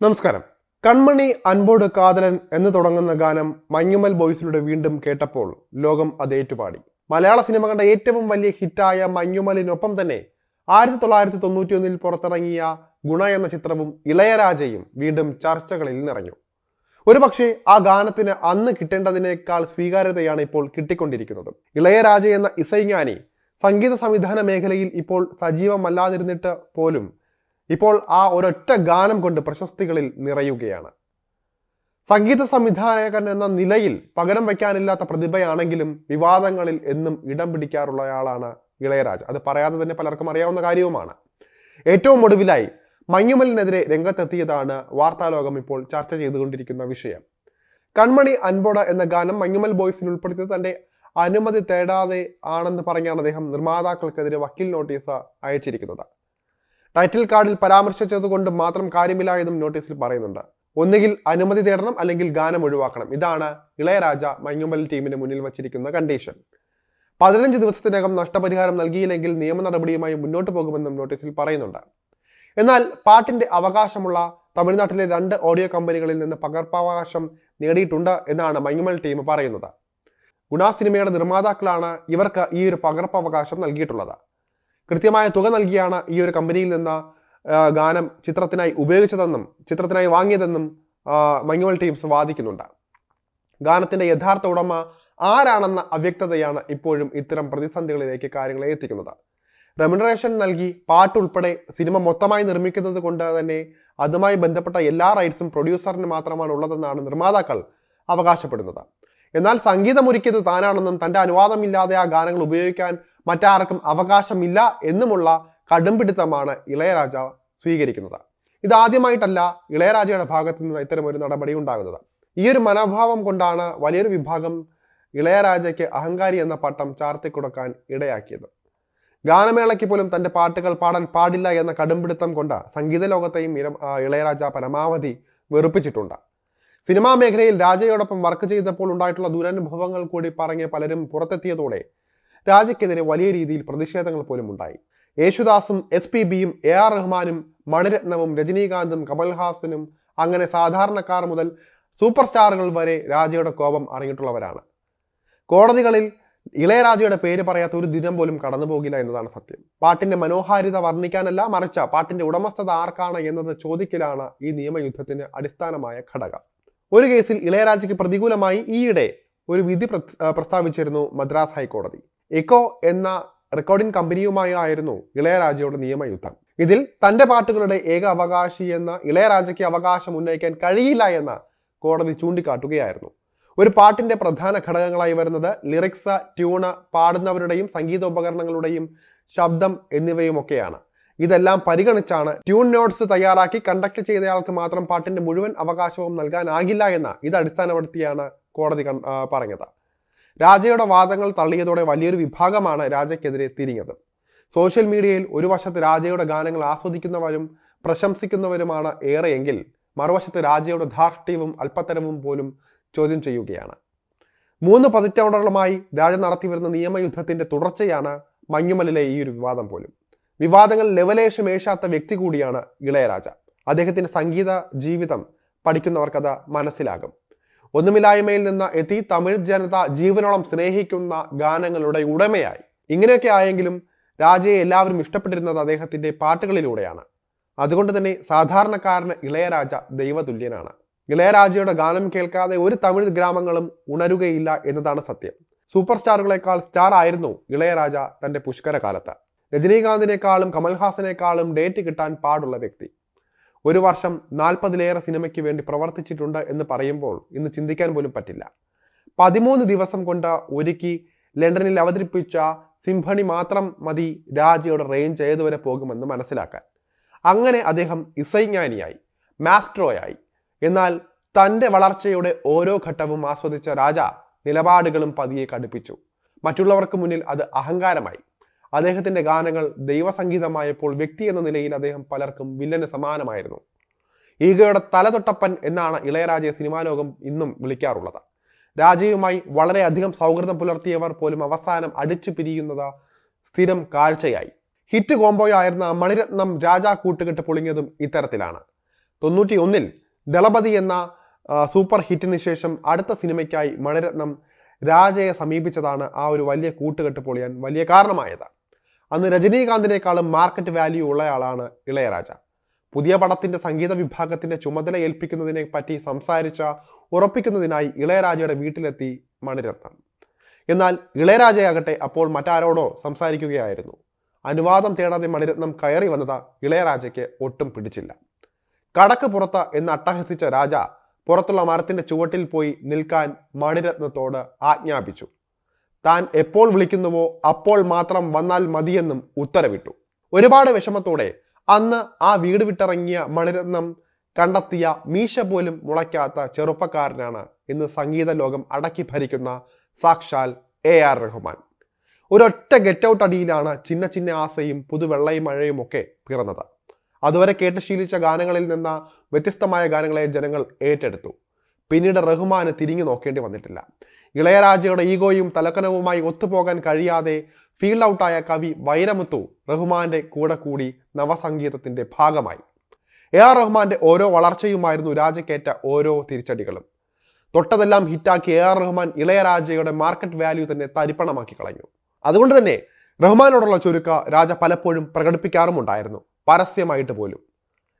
നമസ്കാരം. കൺമണി അൻപോട് കാതലൻ എന്ന് തുടങ്ങുന്ന ഗാനം മഞ്ഞുമൽ ബോയ്സിലൂടെ വീണ്ടും കേട്ടപ്പോൾ ലോകം അത് ഏറ്റുപാടി. മലയാള സിനിമ കണ്ട ഏറ്റവും വലിയ ഹിറ്റായ മഞ്ഞുമലിനൊപ്പം തന്നെ ആയിരത്തി തൊള്ളായിരത്തി തൊണ്ണൂറ്റി ഒന്നിൽ പുറത്തിറങ്ങിയ ഗുണ എന്ന ചിത്രവും ഇളയരാജയും വീണ്ടും ചർച്ചകളിൽ നിറഞ്ഞു. ഒരുപക്ഷെ ആ ഗാനത്തിന് അന്ന് കിട്ടേണ്ടതിനേക്കാൾ സ്വീകാര്യതയാണ് ഇപ്പോൾ കിട്ടിക്കൊണ്ടിരിക്കുന്നത്. ഇളയരാജ എന്ന ഇസൈஞാനി സംഗീത സംവിധാന മേഖലയിൽ ഇപ്പോൾ സജീവമല്ലാതിരുന്നിട്ട് പോലും ഇപ്പോൾ ആ ഒരൊറ്റ ഗാനം കൊണ്ട് പ്രശസ്തികളിൽ നിറയുകയാണ്. സംഗീത സംവിധായകൻ എന്ന നിലയിൽ പകരം വയ്ക്കാനില്ലാത്ത പ്രതിഭയാണെങ്കിലും വിവാദങ്ങളിൽ എന്നും ഇടം പിടിക്കാറുള്ള ആളാണ് ഇളയരാജ. അത് പറയാതെ തന്നെ പലർക്കും അറിയാവുന്ന കാര്യവുമാണ്. ഏറ്റവും ഒടുവിലായി മഞ്ഞുമലിനെതിരെ രംഗത്തെത്തിയതാണ് വാർത്താലോകം ഇപ്പോൾ ചർച്ച ചെയ്തുകൊണ്ടിരിക്കുന്ന വിഷയം. കൺമണി അൻപോട എന്ന ഗാനം മഞ്ഞുമൽ ബോയ്സിൽ ഉൾപ്പെടുത്തി തന്റെ അനുമതി തേടാതെ ആണെന്ന് പറഞ്ഞാണ് അദ്ദേഹം നിർമ്മാതാക്കൾക്കെതിരെ വക്കീൽ നോട്ടീസ് അയച്ചിരിക്കുന്നത്. ടൈറ്റിൽ കാർഡിൽ പരാമർശിച്ചതുകൊണ്ട് മാത്രം കാര്യമില്ല എന്നും നോട്ടീസിൽ പറയുന്നുണ്ട്. ഒന്നുകിൽ അനുമതി തേടണം അല്ലെങ്കിൽ ഗാനം ഒഴിവാക്കണം. ഇതാണ് ഇളയരാജ മഞ്ഞുമൽ ടീമിന് മുന്നിൽ വച്ചിരിക്കുന്ന കണ്ടീഷൻ പതിനഞ്ച് ദിവസത്തിനകം നഷ്ടപരിഹാരം നൽകിയില്ലെങ്കിൽ നിയമ നടപടിയുമായി മുന്നോട്ട് പോകുമെന്നും നോട്ടീസിൽ പറയുന്നുണ്ട്. എന്നാൽ പാട്ടിന്റെ അവകാശമുള്ള തമിഴ്നാട്ടിലെ രണ്ട് ഓഡിയോ കമ്പനികളിൽ നിന്ന് പകർപ്പവകാശം നേടിയിട്ടുണ്ട് എന്നാണ് മഞ്ഞുമൽ ടീം പറയുന്നത്. ഗുണ സിനിമയുടെ നിർമ്മാതാക്കളാണ് ഇവർക്ക് ഈ ഒരു പകർപ്പവകാശം നൽകിയിട്ടുള്ളത്. കൃത്യമായ തുക നൽകിയാണ് ഈ ഒരു കമ്പനിയിൽ നിന്ന് ഗാനം ചിത്രത്തിനായി ഉപയോഗിച്ചതെന്നും ചിത്രത്തിനായി വാങ്ങിയതെന്നും മഞ്ഞുവൽ ടീംസ് വാദിക്കുന്നുണ്ട്. ഗാനത്തിന്റെ യഥാർത്ഥ ഉടമ ആരാണെന്ന അവ്യക്തതയാണ് ഇപ്പോഴും ഇത്തരം പ്രതിസന്ധികളിലേക്ക് കാര്യങ്ങളെ എത്തിക്കുന്നത്. റെമുനറേഷൻ നൽകി പാട്ടുൾപ്പെടെ സിനിമ മൊത്തമായി നിർമ്മിക്കുന്നത് കൊണ്ട് തന്നെ അതുമായി ബന്ധപ്പെട്ട എല്ലാ റൈറ്റ്സും പ്രൊഡ്യൂസറിന് മാത്രമാണ് ഉള്ളതെന്നാണ് നിർമ്മാതാക്കൾ അവകാശപ്പെടുന്നത്. എന്നാൽ സംഗീതം ഒരുക്കിയത് താനാണെന്നും തന്റെ അനുവാദമില്ലാതെ ആ ഗാനങ്ങൾ ഉപയോഗിക്കാൻ മറ്റാർക്കും അവകാശമില്ല എന്നുമുള്ള കടുംപിടുത്തമാണ് ഇളയരാജ സ്വീകരിക്കുന്നത്. ഇതാദ്യമായിട്ടല്ല ഇളയരാജയുടെ ഭാഗത്തു നിന്ന് ഇത്തരം ഒരു നടപടി ഉണ്ടാകുന്നത്. ഈ ഒരു മനോഭാവം കൊണ്ടാണ് വലിയൊരു വിഭാഗം ഇളയരാജയ്ക്ക് അഹങ്കാരി എന്ന പട്ടം ചാർത്തിക്കൊടുക്കാൻ ഇടയാക്കിയത്. ഗാനമേളയ്ക്ക് പോലും തന്റെ പാട്ടുകൾ പാടാൻ പാടില്ല എന്ന കടുംപിടുത്തം കൊണ്ട് സംഗീത ലോകത്തെയും ഇളയരാജ പരമാവധി വെറുപ്പിച്ചിട്ടുണ്ട്. സിനിമാ മേഖലയിൽ രാജയോടൊപ്പം വർക്ക് ചെയ്തപ്പോൾ ഉണ്ടായിട്ടുള്ള ദുരനുഭവങ്ങൾ കൂടി പറഞ്ഞ് പലരും പുറത്തെത്തിയതോടെ രാജയ്ക്കെതിരെ വലിയ രീതിയിൽ പ്രതിഷേധങ്ങൾ പോലും ഉണ്ടായി. യേശുദാസും എസ് പി ബിയും എ ആർ റഹ്മാനും മണിരത്നവും രജനീകാന്തും കമൽഹാസനും അങ്ങനെ സാധാരണക്കാർ മുതൽ സൂപ്പർ സ്റ്റാറുകൾ വരെ രാജയുടെ കോപം അറിഞ്ഞിട്ടുള്ളവരാണ്. കോടതികളിൽ ഇളയരാജയുടെ പേര് പറയാത്ത ഒരു ദിനം പോലും കടന്നു പോകില്ല എന്നതാണ് സത്യം. പാട്ടിന്റെ മനോഹാരിത വർണിക്കാനല്ല മറിച്ച പാട്ടിന്റെ ഉടമസ്ഥത ആർക്കാണ് എന്നത് ചോദിക്കലാണ് ഈ നിയമയുദ്ധത്തിന് അടിസ്ഥാനമായ ഘടകം. ഒരു കേസിൽ ഇളയരാജയ്ക്ക് പ്രതികൂലമായി ഈയിടെ ഒരു വിധി പ്രസ്താവിച്ചിരുന്നു മദ്രാസ് ഹൈക്കോടതി. എക്കോ എന്ന റെക്കോർഡിംഗ് കമ്പനിയുമായായിരുന്നു ഇളയരാജയുടെ നിയമയുദ്ധം. ഇതിൽ തന്റെ പാട്ടുകളുടെ ഏക അവകാശി എന്ന ഇളയരാജയ്ക്ക് അവകാശം ഉന്നയിക്കാൻ കഴിയില്ല എന്ന കോടതി ചൂണ്ടിക്കാട്ടുകയായിരുന്നു. ഒരു പാട്ടിന്റെ പ്രധാന ഘടകങ്ങളായി വരുന്നത് ലിറിക്സ് ട്യൂണ് പാടുന്നവരുടെയും സംഗീതോപകരണങ്ങളുടെയും ശബ്ദം എന്നിവയുമൊക്കെയാണ്. ഇതെല്ലാം പരിഗണിച്ചാണ് ട്യൂൺ നോട്ട്സ് തയ്യാറാക്കി കണ്ടക്ട് ചെയ്തയാൾക്ക് മാത്രം പാട്ടിന്റെ മുഴുവൻ അവകാശവും നൽകാനാകില്ല എന്ന ഇത് അടിസ്ഥാനപ്പെടുത്തിയാണ് കോടതി പറഞ്ഞത്. രാജയുടെ വാദങ്ങൾ തള്ളിയതോടെ വലിയൊരു വിഭാഗമാണ് രാജയ്ക്കെതിരെ തിരിഞ്ഞത്. സോഷ്യൽ മീഡിയയിൽ ഒരു വശത്ത് രാജയുടെ ഗാനങ്ങൾ ആസ്വദിക്കുന്നവരും പ്രശംസിക്കുന്നവരുമാണ് ഏറെയെങ്കിൽ മറുവശത്ത് രാജയുടെ ധാർഷ്ട്യവും അല്പത്തരവും പോലും ചോദ്യം ചെയ്യുകയാണ്. മൂന്ന് പതിറ്റാണ്ടുകളുമായി രാജ നടത്തിവരുന്ന നിയമയുദ്ധത്തിന്റെ തുടർച്ചയാണ് മഞ്ഞുമലിലെ ഈ ഒരു വിവാദം പോലും. വിവാദങ്ങൾ ലെവലേശമേശാത്ത വ്യക്തി കൂടിയാണ് ഇളയരാജ. അദ്ദേഹത്തിന്റെ സംഗീത ജീവിതം പഠിക്കുന്നവർക്കത് മനസ്സിലാകും. ഒന്നുമില്ലായ്മയിൽ നിന്ന് എത്തി തമിഴ് ജനത ജീവനോളം സ്നേഹിക്കുന്ന ഗാനങ്ങളുടെ ഉടമയായി. ഇങ്ങനെയൊക്കെ ആയെങ്കിലും രാജയെ എല്ലാവരും ഇഷ്ടപ്പെട്ടിരുന്നത് അദ്ദേഹത്തിന്റെ പാട്ടുകളിലൂടെയാണ്. അതുകൊണ്ട് തന്നെ സാധാരണക്കാരന് ഇളയരാജ ദൈവതുല്യനാണ്. ഇളയരാജയുടെ ഗാനം കേൾക്കാതെ ഒരു തമിഴ് ഗ്രാമങ്ങളും ഉണരുകയില്ല എന്നതാണ് സത്യം. സൂപ്പർ സ്റ്റാറുകളെക്കാൾ സ്റ്റാർ ആയിരുന്നു ഇളയരാജ തന്റെ പുഷ്കര കാലത്ത് രജനീകാന്തിനേക്കാളും കമൽഹാസനേക്കാളും ഡേറ്റ് കിട്ടാൻ പാടുള്ള വ്യക്തി. ഒരു വർഷം നാൽപ്പതിലേറെ സിനിമയ്ക്ക് വേണ്ടി പ്രവർത്തിച്ചിട്ടുണ്ട് എന്ന് പറയുമ്പോൾ ഇന്ന് ചിന്തിക്കാൻ പോലും പറ്റില്ല. പതിമൂന്ന് ദിവസം കൊണ്ട് ഒരുക്കി ലണ്ടനിൽ അവതരിപ്പിച്ച സിംഹണി മാത്രം മതി രാജയുടെ റേഞ്ച് ഏതുവരെ പോകുമെന്ന് മനസ്സിലാക്കാൻ. അങ്ങനെ അദ്ദേഹം ഇസൈജ്ഞാനിയായി മാസ്ട്രോയായി. എന്നാൽ തന്റെ വളർച്ചയുടെ ഓരോ ഘട്ടവും ആസ്വദിച്ച രാജ നിലപാടുകളും പതിയെ കടുപ്പിച്ചു. മറ്റുള്ളവർക്ക് മുന്നിൽ അത് അഹങ്കാരമായി. അദ്ദേഹത്തിന്റെ ഗാനങ്ങൾ ദൈവസംഗീതമായപ്പോൾ വ്യക്തി എന്ന നിലയിൽ അദ്ദേഹം പലർക്കും വില്ലന് സമാനമായിരുന്നു. ഈഗയുടെ തലതൊട്ടപ്പൻ എന്നാണ് ഇളയരാജയെ സിനിമാ ലോകം ഇന്നും വിളിക്കാറുള്ളത്. രാജയുമായി വളരെയധികം സൗഹൃദം പുലർത്തിയവർ പോലും അവസാനം അടിച്ചു പിരിയുന്നത് സ്ഥിരം കാഴ്ചയായി. ഹിറ്റ് കോംബോയായിരുന്ന മണിരത്നം രാജാ കൂട്ടുകെട്ട് പൊളിഞ്ഞതും ഇത്തരത്തിലാണ്. തൊണ്ണൂറ്റി ഒന്നിൽ ദളപതി എന്ന സൂപ്പർ ഹിറ്റിന് ശേഷം അടുത്ത സിനിമയ്ക്കായി മണിരത്നം രാജയെ സമീപിച്ചതാണ് ആ ഒരു വലിയ കൂട്ടുകെട്ട് പൊളിയാൻ വലിയ കാരണമായത്. അന്ന് രജനീകാന്തിനേക്കാളും മാർക്കറ്റ് വാല്യൂ ഉള്ളയാളാണ് ഇളയരാജ. പുതിയ പടത്തിന്റെ സംഗീത വിഭാഗത്തിന്റെ ചുമതല ഏൽപ്പിക്കുന്നതിനെ പറ്റി സംസാരിച്ച ഉറപ്പിക്കുന്നതിനായി ഇളയരാജയുടെ വീട്ടിലെത്തി മണിരത്നം. എന്നാൽ ഇളയരാജയാകട്ടെ അപ്പോൾ മറ്റാരോടോ സംസാരിക്കുകയായിരുന്നു. അനുവാദം തേടാതെ മണിരത്നം കയറി വന്നത് ഇളയരാജയ്ക്ക് ഒട്ടും പിടിച്ചില്ല. കടക്ക് പുറത്ത് എന്ന് അട്ടഹസിച്ച രാജ പുറത്തുള്ള മരത്തിന്റെ ചുവട്ടിൽ പോയി നിൽക്കാൻ മണിരത്നത്തോട് ആജ്ഞാപിച്ചു. താൻ എപ്പോൾ വിളിക്കുന്നുവോ അപ്പോൾ മാത്രം വന്നാൽ മതിയെന്നും ഉത്തരവിട്ടു. ഒരുപാട് വിഷമത്തോടെ അന്ന് ആ വീട് വിട്ടിറങ്ങിയ മണിരത്നം കണ്ടെത്തിയ മീശ പോലും മുളയ്ക്കാത്ത ചെറുപ്പക്കാരനാണ് ഇന്ന് സംഗീത ലോകം അടക്കി ഭരിക്കുന്ന സാക്ഷാൽ എ ആർ റഹ്മാൻ. ഒരൊറ്റ ഗെറ്റ് ഔട്ട് അടിയിലാണ് ചിന്ന ചിന്ന ആസയും പുതുവെള്ളയും മഴയും ഒക്കെ പിറന്നത്. അതുവരെ കേട്ട് ശീലിച്ച ഗാനങ്ങളിൽ നിന്ന് വ്യത്യസ്തമായ ഗാനങ്ങളെ ജനങ്ങൾ ഏറ്റെടുത്തു. പിന്നീട് റഹ്മാന് തിരിഞ്ഞു നോക്കേണ്ടി വന്നിട്ടില്ല. ഇളയരാജയുടെ ഈഗോയും തലക്കനവുമായി ഒത്തുപോകാൻ കഴിയാതെ ഫീൽഡ് ഔട്ടായ കവി വൈരമുത്തു റഹ്മാന്റെ കൂടെ കൂടി നവസംഗീതത്തിന്റെ ഭാഗമായി. എ ആർ റഹ്മാന്റെ ഓരോ വളർച്ചയുമായിരുന്നു രാജക്കേറ്റ ഓരോ തിരിച്ചടികളും. തൊട്ടതെല്ലാം ഹിറ്റാക്കി എ ആർ റഹ്മാൻ ഇളയരാജയുടെ മാർക്കറ്റ് വാല്യൂ തന്നെ തരിപ്പണമാക്കി കളഞ്ഞു. അതുകൊണ്ട് തന്നെ റഹ്മാനോടുള്ള ചുരുക്ക രാജ പലപ്പോഴും പ്രകടിപ്പിക്കാറുമുണ്ടായിരുന്നു പരസ്യമായിട്ട് പോലും.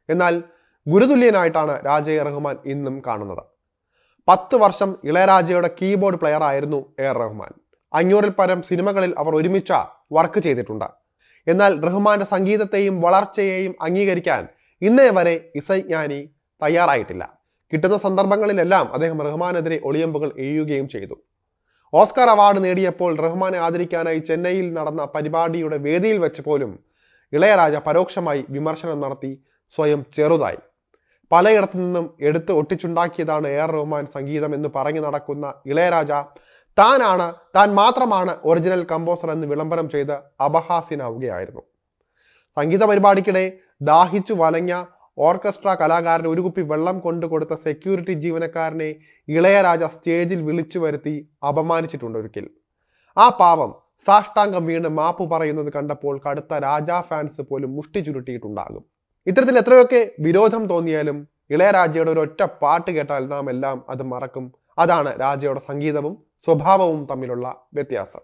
എന്നാൽ ഗുരുതുല്യനായിട്ടാണ് രാജയെ റഹ്മാൻ ഇന്നും കാണുന്നത്. പത്ത് വർഷം ഇളയരാജയുടെ കീബോർഡ് പ്ലെയർ ആയിരുന്നു എ ആർ റഹ്മാൻ. അഞ്ഞൂറിൽ പരം സിനിമകളിൽ അവർ ഒരുമിച്ച വർക്ക് ചെയ്തിട്ടുണ്ട്. എന്നാൽ റഹ്മാന്റെ സംഗീതത്തെയും വളർച്ചയെയും അംഗീകരിക്കാൻ ഇന്നേ വരെ ഇസൈജ്ഞാനി തയ്യാറായിട്ടില്ല. കിട്ടുന്ന സന്ദർഭങ്ങളിലെല്ലാം അദ്ദേഹം റഹ്മാനെതിരെ ഒളിയമ്പുകൾ എഴുതുകയും ചെയ്തു. ഓസ്കാർ അവാർഡ് നേടിയപ്പോൾ റഹ്മാനെ ആദരിക്കാനായി ചെന്നൈയിൽ നടന്ന പരിപാടിയുടെ വേദിയിൽ വെച്ച് പോലും ഇളയരാജ പരോക്ഷമായി വിമർശനം നടത്തി സ്വയം ചെറുതായി. പലയിടത്തു നിന്നും എടുത്ത് ഒട്ടിച്ചുണ്ടാക്കിയതാണ് എ ആർ റഹ്മാൻ സംഗീതം എന്ന് പറഞ്ഞു നടക്കുന്ന ഇളയരാജ. താനാണ് താൻ മാത്രമാണ് ഒറിജിനൽ കമ്പോസർ എന്ന് വിളംബരം ചെയ്ത് അപഹാസ്യനാവുകയായിരുന്നു. സംഗീത പരിപാടിക്കിടെ ദാഹിച്ചു വലഞ്ഞ ഓർക്കസ്ട്ര കലാകാരൻ ഒരു കുപ്പി വെള്ളം കൊണ്ടു കൊടുത്ത സെക്യൂരിറ്റി ജീവനക്കാരനെ ഇളയരാജ സ്റ്റേജിൽ വിളിച്ചു വരുത്തി അപമാനിച്ചിട്ടുണ്ട് ഒരിക്കൽ. ആ പാവം സാഷ്ടാംഗം വീണ് മാപ്പ് പറയുന്നത് കണ്ടപ്പോൾ കടുത്ത രാജാ ഫാൻസ് പോലും മുഷ്ടി ചുരുട്ടിയിട്ടുണ്ടാകും. ഇത്തരത്തിൽ എത്രയൊക്കെ വിരോധം തോന്നിയാലും ഇളയരാജയുടെ ഒരു ഒറ്റ പാട്ട് കേട്ടാൽ നാം എല്ലാം അത് മറക്കും. അതാണ് രാജയുടെ സംഗീതവും സ്വഭാവവും തമ്മിലുള്ള വ്യത്യാസം.